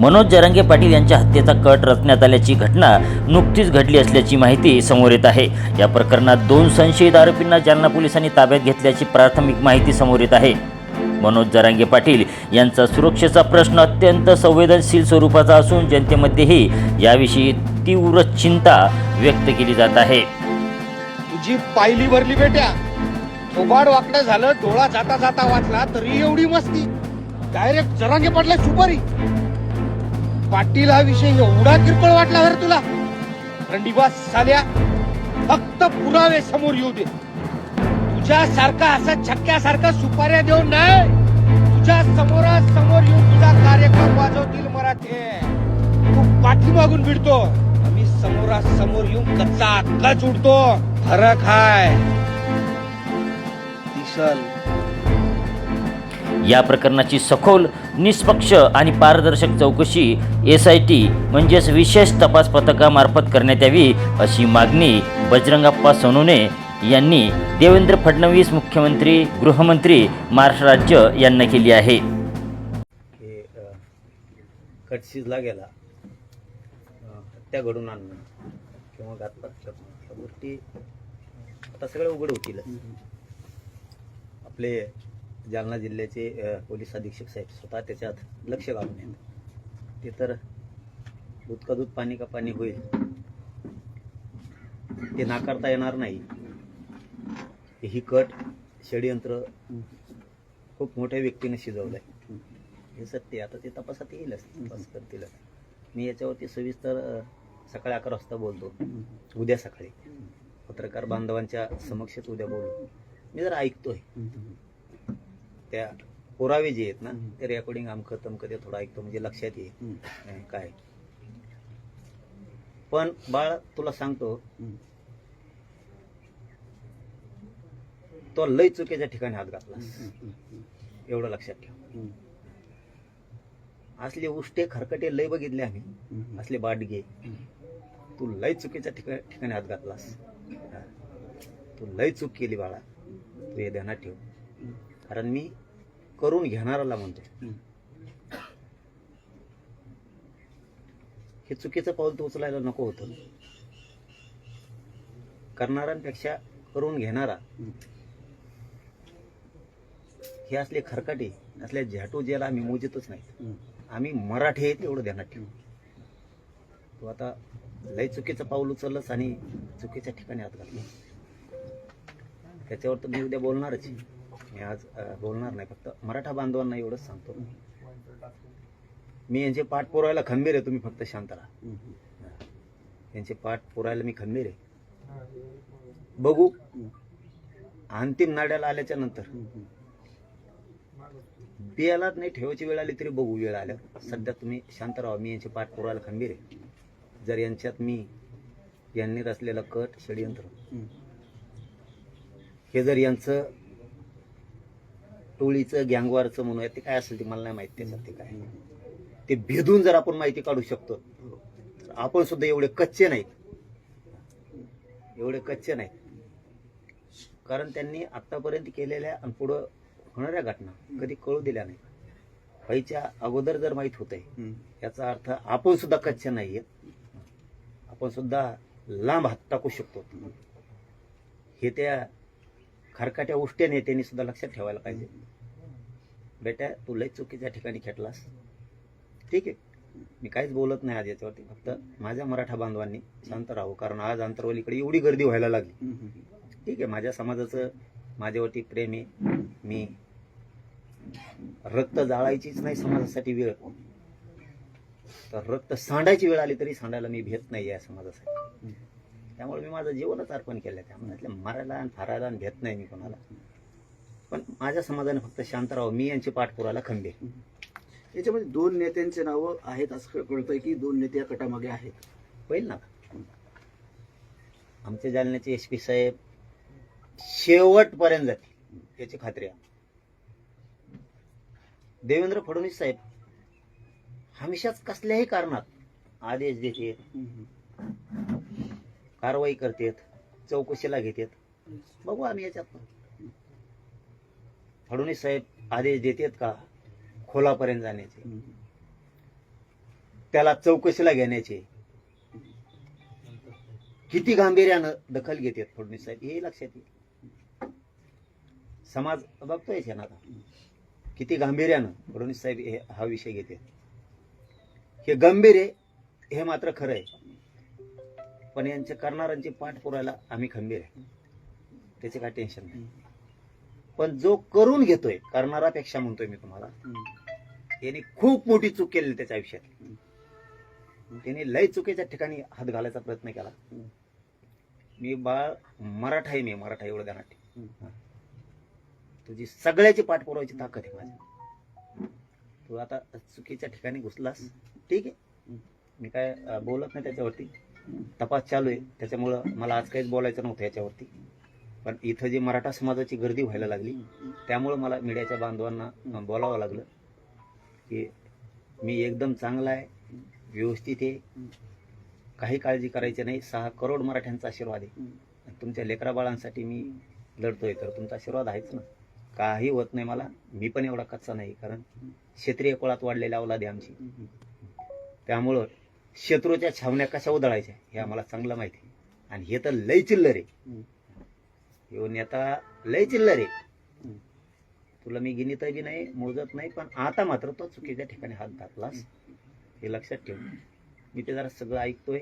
मनोज जरांगे पाटील यांच्या हत्येचा कट रचण्यात आल्याची घटना नुकतीच घडली असल्याची माहिती समोर येत आहे. या प्रकरणात दोन संशयित आरोपींना जालना पोलिसांनी ताब्यात घेतल्याची प्राथमिक माहिती समोर येत आहे. मनोज जरांगे पाटील यांचा सुरक्षेचा प्रश्न अत्यंत संवेदनशील स्वरूपाचा असून जनतेमध्येही याविषयी तीव्र चिंता व्यक्त केली जात आहे. तुझी पायली भरली बेट्या. थोबाड वाकडं झालं डोळा जाता जाता वाचला तरी एवढी मस्ती. डायरेक्ट जरांगे पाटला सुपारी. पाटील हा विषय एवढा किरकोळ वाटला बरं तुला? रंडीबाज साल्या फक्त पुरावे समोर येऊ दे. तुझ्यासारखा असा छक्क्यासारखा सुपाऱ्या देऊन नाही. तुझ्या समोरासमोर येऊन तुझा कार्यक्रम वाजवतील मराठे. तू पाठीमागून भिडतो. आम्ही समोरासमोर येऊन कच्चा कच उडतो. फरक हाय. दिसल. या प्रकरणाची सखोल निष्पक्ष आणि पारदर्शक चौकशी एस आय टी म्हणजेच विशेष तपास पथकामार्फत करण्यात यावी अशी मागणी बजरंगप्पा सोनवणे यांनी देवेंद्र फडणवीस मुख्यमंत्री गृहमंत्री महाराष्ट्र राज्य यांना केली आहे. कट शिजला गेला. हत्या घडून आणणं किंवा घातपात करणं ह्या गोष्टी आता सगळ्या उघड होतील आपले जालना जिल्ह्याचे पोलीस अधीक्षक साहेब स्वतः त्याच्यात लक्ष घालून येत ते तर दूध का दूध पाणी का पाणी होईल. ते नाकारता येणार नाही. ही कट षडयंत्र खूप मोठ्या व्यक्तीने शिजवलंय. हे सत्य आता ते तपासात येईलच. तपास करतीलच. मी याच्यावरती सविस्तर सकाळी अकरा वाजता बोलतो. उद्या सकाळी. पत्रकार बांधवांच्या समक्षच उद्या बोलू. मी जरा ऐकतोय त्या पुरावे जे आहेत ना ते रेकॉर्डिंग आमकं तमकं ते थोडं ऐकतो म्हणजे लक्षात येईल. काय? पण बाळ तुला सांगतो तो लय चुकीच्या ठिकाणी हात घातला. एवढं लक्षात ठेव. असले उष्टे खरकटे लय बघितले आम्ही असले बाडगे तू लय चुकीच्या ठिका ठिकाणी हात घातलास. तू लय चूक केली बाळा. तू हे ध्यानात ठेव. कारण मी करून घेणाराला म्हणतो. हे चुकीचं पाऊल तू उचलायला नको होतं. करणाऱ्यांपेक्षा करून घेणारा हे असले खरकाटे असल्या झॅटू जेला आम्ही मोजतच नाही आम्ही मराठी आहेत एवढं ध्यानात ठेवू. तू आता लय चुकीचं पाऊल उचललंस आणि चुकीच्या ठिकाणी हात घातला. त्याच्यावर तर मी उद्या बोलणारच आहे. मी आज बोलणार नाही. फक्त मराठा बांधवांना एवढंच सांगतो. मी यांचे पाठ पुरायला खंबीर आहे. तुम्ही फक्त शांत राहा. यांचे पाठ पुरायला मी खंबीर आहे. बघू. अंतिम नाड्याला आल्याच्यानंतर. बियाला नाही ठेवायची वेळ आली तरी बघू वेळ आल्या सध्या तुम्ही शांत राहा. मी यांचे पाठ पुरायला खंबीर आहे. जर यांच्यात मी यांनी रचलेलं कट षडयंत्र. हे जर यांचं टोळीचं गँगवारचं म्हणूया ते काय असेल ते मला नाही माहिती त्याच्यात ते काय. ते भेदून जर आपण माहिती काढू शकतो तर आपण सुद्धा एवढे कच्चे नाहीत. एवढे कच्चे नाहीत. कारण त्यांनी आतापर्यंत केलेल्या आणि पुढं होणाऱ्या घटना कधी कळू दिल्या नाही व्हायच्या अगोदर जर माहीत होतंय याचा अर्थ आपण सुद्धा कच्चे नाहीये आपण सुद्धा लांब हात टाकू शकतो. हे त्या खरकाट्या उष्ट्या नेत्यांनी सुद्धा लक्षात ठेवायला पाहिजे. बेटा तू लय चुकीच्या ठिकाणी खेटलास. ठीक आहे. मी काहीच बोलत नाही आज याच्यावरती. फक्त माझ्या मराठा बांधवांनी शांत राहू. कारण आज आंतरवलीकडे एवढी गर्दी व्हायला लागली. ठीक आहे. माझ्या समाजाचं माझ्यावरती प्रेम आहे. मी रक्त जाळायचीच नाही समाजासाठी वेळ. तर रक्त सांडायची वेळ आली तरी सांडायला मी भेट नाही या समाजासाठी. त्यामुळे मी माझं जीवनच अर्पण केलं त्यामुळे मारायला आणि फारायला आणि भेट नाही मी कोणाला. पण माझ्या समाजाने फक्त शांत राहावं मी यांची पाठपुराला खंबीर. याच्यामध्ये दोन नेत्यांचे नावं आहेत असं कळतंय की दोन नेते या कटामागे आहेत. होईल ना? आमचे जालन्याचे एस पी साहेब शेवटपर्यंत जातील याची खात्री आहे देवेंद्र फडणवीस साहेब हमेशाच कसल्याही कारणात आदेश देते कारवाई करतेत चौकशीला घेतात. बघू आम्ही याच्यात. फडणवीस साहेब आदेश देतात का? खोलापर्यंत जाण्याचे. त्याला चौकशीला घेण्याचे. किती गांभीर्यानं दखल घेतात फडणवीस साहेब हे लक्षात येईल. समाज बघतोय ना आता. किती गांभीर्यानं फडणवीस साहेब हे हा विषय घेते हे गंभीर आहे हे मात्र खरं आहे. पण यांच्या करणाऱ्यांची पाठ पुरायला आम्ही खंबीर आहे. त्याचे काय टेन्शन नाही. पण जो करून घेतोय करणारापेक्षा म्हणतोय मी तुम्हाला याने खूप मोठी चूक केली त्याच्या आयुष्यात. त्याने लय चुकीच्या ठिकाणी हात घालायचा प्रयत्न केला. मी बाळ मराठा आहे मी मराठा एवढं ध्यानात तुझी सगळ्याची पाठ पुरवायची ताकद आहे माझी. तू आता चुकीच्या ठिकाणी घुसलास ठीक आहे. मी काय बोलत नाही त्याच्यावरती. तपास चालू आहे. त्याच्यामुळं मला आज काहीच बोलायचं नव्हतं याच्यावरती. पण इथं जी मराठा समाजाची गर्दी व्हायला लागली त्यामुळं मला मीडियाच्या बांधवांना बोलावं लागलं की मी एकदम चांगला आहे व्यवस्थित आहे काही काळजी करायची नाही सहा करोड मराठ्यांचा आशीर्वाद आहे. तुमच्या लेकरा बाळांसाठी मी लढतोय तर तुमचा आशीर्वाद आहेच ना. काही होत नाही मला मी पण एवढा कच्चा नाही कारण क्षेत्रीय कुळात वाढलेल्या अवलादी आमची. त्यामुळं शत्रूच्या छावण्या कशा उधळायच्या हे आम्हाला चांगलं माहिती आहे. आणि हे तर लय चिल्लर आहे. ह्यो नेता लय चिल्लर आहे. तुला मी गिनीत बी नाही मोजत नाही पण आता मात्र तो चुकीच्या ठिकाणी हात घातलास हे लक्षात ठेव. मी ते जरा सगळं ऐकतोय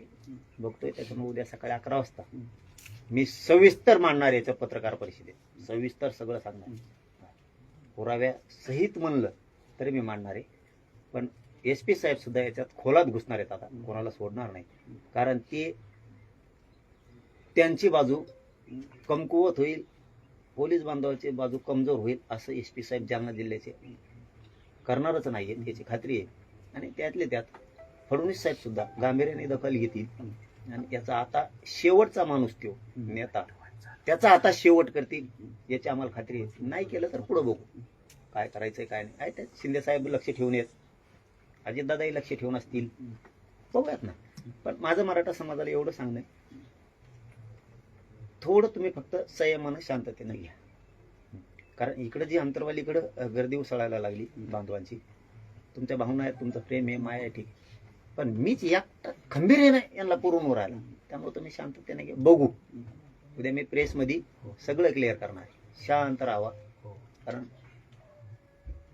बघतोय त्याच्यामुळे उद्या सकाळी अकरा वाजता मी सविस्तर मांडणार याचं पत्रकार परिषदेत. सविस्तर सगळं सांगणार. पुराव्या सहित म्हणलं तरी मी मांडणार आहे. पण एस पी साहेब सुद्धा याच्यात खोलात घुसणार आहेत आता. कोणाला सोडणार नाही. कारण ते त्यांची बाजू कमकुवत होईल. पोलीस बांधवाची बाजू कमजोर होईल असं एस पी साहेब जालना जिल्ह्याचे करणारच नाही याची खात्री आहे. आणि त्यातले त्यात फडणवीस साहेब सुद्धा गांभीर्याने दखल घेतील. आणि याचा आता शेवटचा माणूस तो नेता. त्याचा आता शेवट करतील याची आम्हाला खात्री आहे. नाही केलं तर पुढं बघू. काय करायचंय काय नाही. आहे त्यात शिंदे साहेब लक्ष ठेवून येत. अजितदादाही लक्ष ठेवून असतील. बघूयात ना. पण माझं मराठा समाजाला एवढं सांगणं थोडं तुम्ही फक्त संयमानं शांततेनं घ्या. कारण इकडं जी अंतरवाली इकडं गर्दी उसळायला लागली बांधवांची तुमच्या भावना आहेत तुमचं प्रेम आहे माया आहे ठीक. पण मीच या खंबीरीने यांना पुरून राहिला त्यामुळे तुम्ही शांततेने घ्या. बघू. उद्या मी प्रेसमध्ये सगळं क्लिअर करणार आहे. शांत राहावा. कारण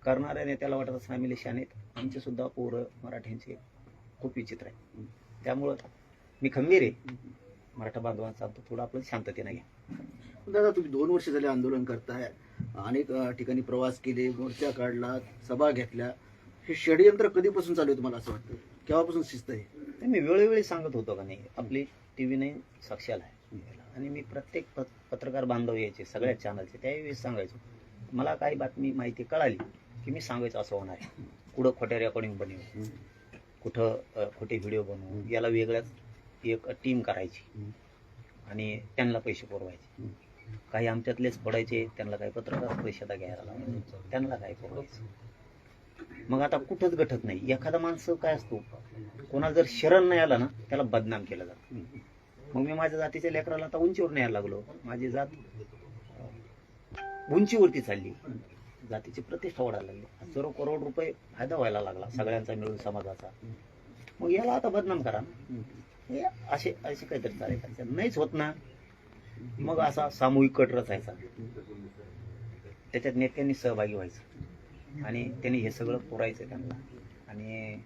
करणाऱ्या नेत्याला वाटत फॅमिली शानेत आमचे सुद्धा पोरं मराठ्यांचे खूप विचित्र आहे त्यामुळं मी खंबीर आहे. मराठा बांधवांचा सांगतो थोडं आपलं शांततेने घ्या. दादा तुम्ही दोन वर्ष झाले आंदोलन करताय. अनेक ठिकाणी प्रवास केले मोर्चा काढला सभा घेतल्या. हे षडयंत्र कधीपासून चालू आहे तुम्हाला असं वाटतं? केव्हापासून शिस्त आहे? ते मी वेळोवेळी सांगत होतो का नाही आपली टी व्ही नाही साक्षाल आहे. आणि मी प्रत्येक पत- पत्रकार बांधव यायचे सगळ्या चॅनलचे त्यावेळी सांगायचो. मला काही बातमी माहिती कळाली की मी सांगायचं असं होणार आहे. कुठं खोट्या रेकॉर्डिंग बनवू? कुठं खोटे व्हिडिओ बनवू? याला वेगळ्याच एक टीम करायची. आणि त्यांना पैसे पुरवायचे. काही आमच्यातलेच पडायचे त्यांना काही पत्रकार परिषदा घ्यायला लावायचे त्यांना काय पुरवायचं. मग आता कुठंच गठत नाही. एखादा माणसं काय असतो कोणाला जर शरण नाही आला ना त्याला बदनाम केलं जातं. मग मी माझ्या जातीच्या लेकराला आता उंचीवर न्यायला लागलो. माझी जात उंचीवरती चालली. जातीची प्रतिष्ठा वाढायला लागली. हजारो करोड रुपये फायदा व्हायला लागला सगळ्यांचा मिळून समाजाचा. मग याला आता बदनाम करा. हे असे असे काहीतरी चालेल नाहीच होत ना. मग असा सामूहिक कट रचायचा. त्याच्यात नेत्यांनी सहभागी व्हायचं. आणि त्यांनी हे सगळं पुरायचं त्यांना. आणि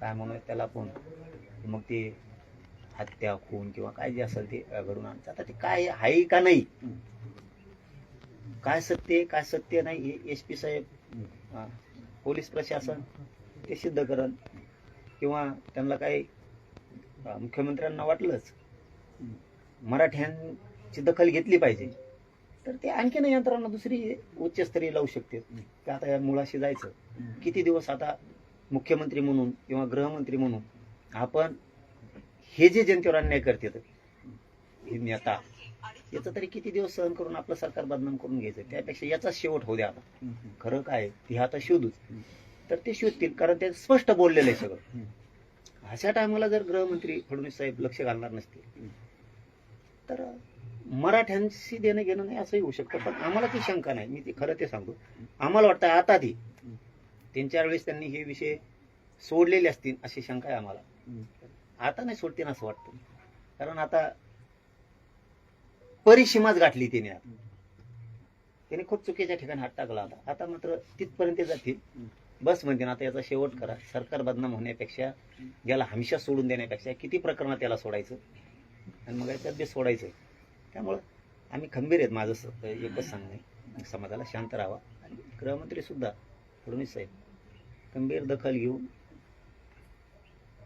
काय म्हणू त्याला पण मग ते हत्या खून किंवा काय जे असेल ते घडून आणायचं आता ते काय आहे का नाही? काय सत्य आहे काय सत्य नाही हे एस पी साहेब पोलीस प्रशासन ते सिद्ध करण. किंवा त्यांना काही मुख्यमंत्र्यांना वाटलंच मराठ्यांची दखल घेतली पाहिजे. तर ते आणखीन यंत्रणा दुसरी उच्चस्तरीय लावू शकते. ते आता या मुळाशी जायचं. किती दिवस आता मुख्यमंत्री म्हणून किंवा गृहमंत्री म्हणून आपण हे जे जनतेवर अन्याय करतात हे नेता याचा तरी किती दिवस सहन करून आपलं सरकार बदनाम करून घ्यायचं? त्यापेक्षा याचा शेवट होऊ द्या आता. खरं काय? ते आता शोधूच. तर ते शोधतील कारण ते स्पष्ट बोललेलं आहे सगळं. अशा टायमाला जर गृहमंत्री फडणवीस साहेब लक्ष घालणार नसतील तर मराठ्यांशी देणं घेणं नाही असंही होऊ शकतं. पण आम्हाला ती शंका नाही. मी ती खरं ते सांगतो. आम्हाला वाटतं आता ती तीन चार वेळेस त्यांनी हे विषय सोडलेले असतील अशी शंका आहे आम्हाला. आता नाही सोडतील असं वाटतं. कारण आता परिसीमाच गाठली आता. त्याने खूप चुकीच्या ठिकाणी हात टाकला होता. आता मात्र तिथपर्यंत जातील. बस म्हणते ना आता याचा शेवट करा. सरकार बदनाम होण्यापेक्षा याला हमेशा सोडून देण्यापेक्षा किती प्रकरणात त्याला सोडायचं? आणि मग याच्यात बी सोडायचं त्यामुळं आम्ही खंबीर आहेत माझं एकच सांगणं समाजाला शांत राहावा. आणि गृहमंत्री सुद्धा फडणवीस साहेब गंभीर दखल घेऊन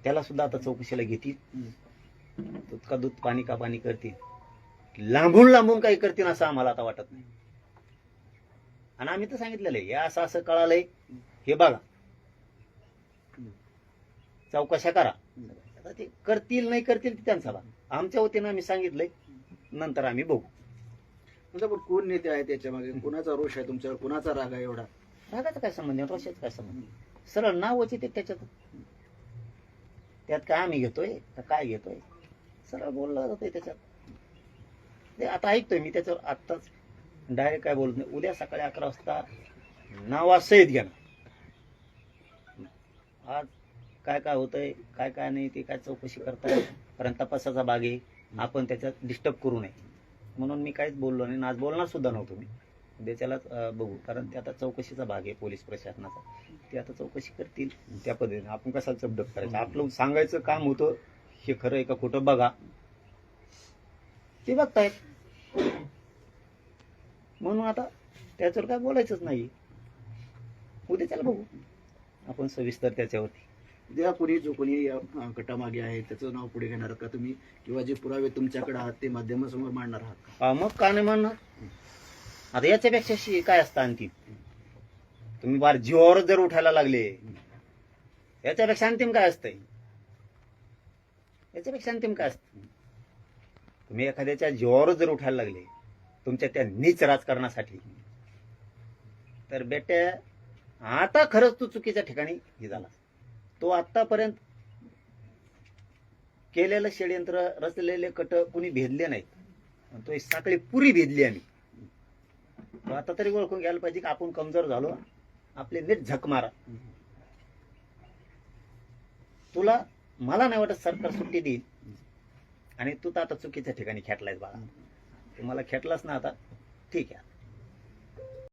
त्याला सुद्धा आता चौकशीला घेतील. दूध का दूध पाणी का पाणी करतील. लांबून लांबून काही करतील असं आम्हाला आता वाटत नाही. आणि आम्ही तर सांगितलेलं आहे हे असं असं कळालंय हे बघा. चौकशा करा. आता ते करतील नाही करतील ते त्यांचा भाग आमच्या वतीनं आम्ही सांगितलंय नंतर आम्ही बघू. तुमचा पण कोण नेते आहे त्याच्यामागे कुणाचा रोष आहे तुमच्यावर? कुणाचा राग आहे एवढा? रागाचा काय संबंध आहे? रोषाचा काय संबंध आहे? सरळ नावच येते त्याच्यात. त्यात काय आम्ही घेतोय? का काय घेतोय? सरळ बोललं जातोय त्याच्यात. ते आता ऐकतोय मी त्याच्यावर आत्ताच डायरेक्ट काय बोलत नाही. उद्या सकाळी अकरा वाजता नावासहित घ्या आज काय काय होतंय काय काय नाही ते काय चौकशी करताय कारण तपासाचा भाग आहे. आपण त्याच्यात डिस्टर्ब करू नये. म्हणून मी काहीच बोललो नाही आज बोलणार सुद्धा नव्हतो मी. त्याच्यालाच बघू. कारण ते आता चौकशीचा भाग आहे पोलीस प्रशासनाचा. ते आता चौकशी करतील त्या पद्धतीने. आपण कसा चपडप करायचं? आपलं सांगायचं काम होतं हे खरं आहे का खोटं बघा. ते बघतायत. म्हणून आता त्याच्यावर काय बोलायचंच नाही. उद्याच्याला बघू. आपण सविस्तर त्याच्यावरती. कोणी जो कोणी या गटामागे आहे त्याचं नाव पुढे घेणार का तुम्ही? किंवा जे पुरावे तुमच्याकडे आहात ते माध्यमासमोर मांडणार आहात का? हा, मग का नाही म्हणणार आता याच्यापेक्षा शि- काय असतं आणखी? तुम्ही बार जीवावरच जर उठायला लागले याच्यापेक्षा अंतिम काय असतंय? याच्यापेक्षा अंतिम काय असतं तुम्ही एखाद्याच्या जीवावर जर उठायला लागले तुमच्या त्या नीच राजकारणासाठी. तर बेट्या आता खरंच तू चुकीच्या ठिकाणी हे झाला तो आतापर्यंत केलेलं षडयंत्र रचलेले कट कुणी भेदले नाहीत. तो साखळी पुरी भेदली आम्ही. आता तरी ओळखून घ्यायला पाहिजे की आपण कमजोर झालो. आपले नीट झक मारा. तुला मला नाही वाटत सरकार सुट्टी देईल. आणि तू तर आता चुकीच्या ठिकाणी खेटलायस बाळा. तू मला खेटलास ना आता. ठीक आहे.